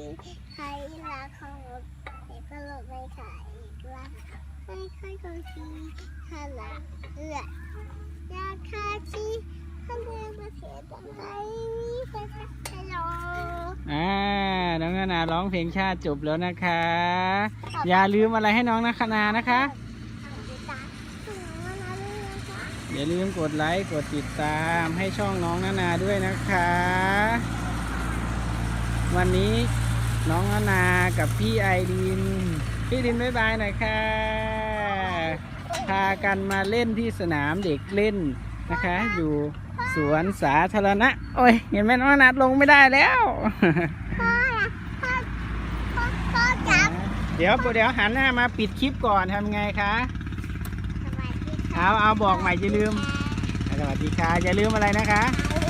ทีใครรักของรถเด็กก็รถไม่ขายอีกว่าให้ค่อยคนทีขนาดเอื้ออยากคาชีท่านเดินประเทศอะไรมีแฟนฮัลโหลอ่าน้องนานาร้องเพลงชาติจบแล้วนะคะ อย่าลืมอะไรให้น้องนานานะคะ อย่าลืมกดไลค์กดติดตามให้ช่องน้องนานาด้วยนะคะ วันนี้ น้องนานา กับพี่ไอริน พี่รินบ๊ายบายหน่อยค่ะ พากันมาเล่นที่สนามเด็กเล่นนะคะ อยู่สวนสาธารณะ โอ้ย เห็นไหมน้องนานาลงไม่ได้แล้วพ่อพ่อพ่อพ่อจับเดี๋ยวเดี๋ยวหันหน้ามาปิดคลิปก่อนทำไงคะสวัสดีค่ะเอาเอาบอกใหม่อย่าลืม สวัสดีค่ะ อย่าลืมอะไรนะคะอย่า